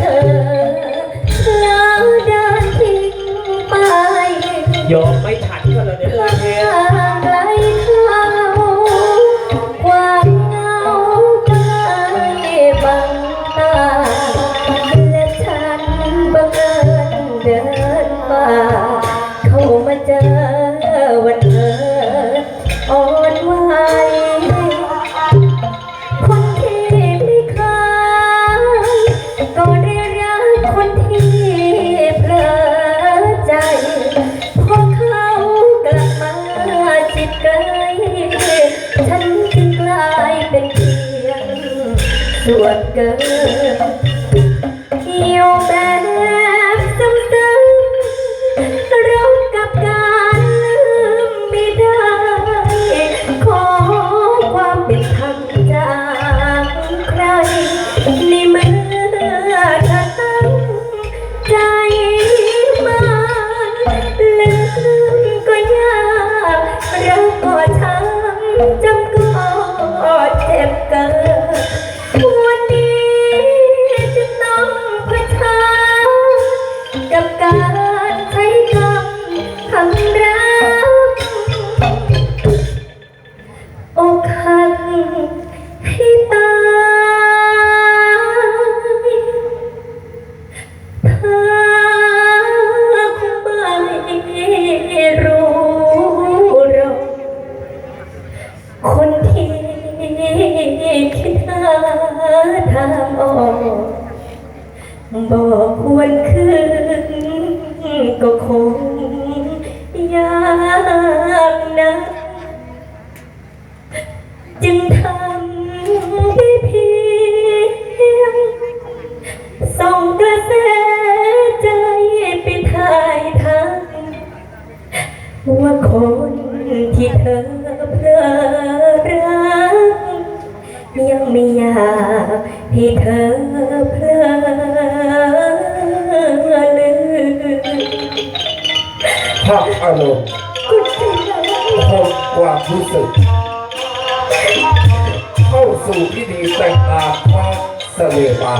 เแล้วเดินทิ้ไปยอมไม่ฉันกล้วเร้เขาความเหงาใกบังตาและฉันบังเอิดินมาเข้ามาเจอ สวนเกินอยู่แบบซึมๆรักกับการลืมไม่ได้ ขอความเป็นธรรมจากใคร ในเมื่อเธอตั้งใจมาลืมก็ยากรักก็ช้ำจำ กัน ก็คงยากนะจึงทำได้เพียงส่งกระแสใจไปถ่ายทางว่าคนที่เธอเพลอรักยังไม่อยากให้เธอ อารมณ์คุณเสียคงความรู้สึก เข้าสู่พิธีแต่งงานของเสลบา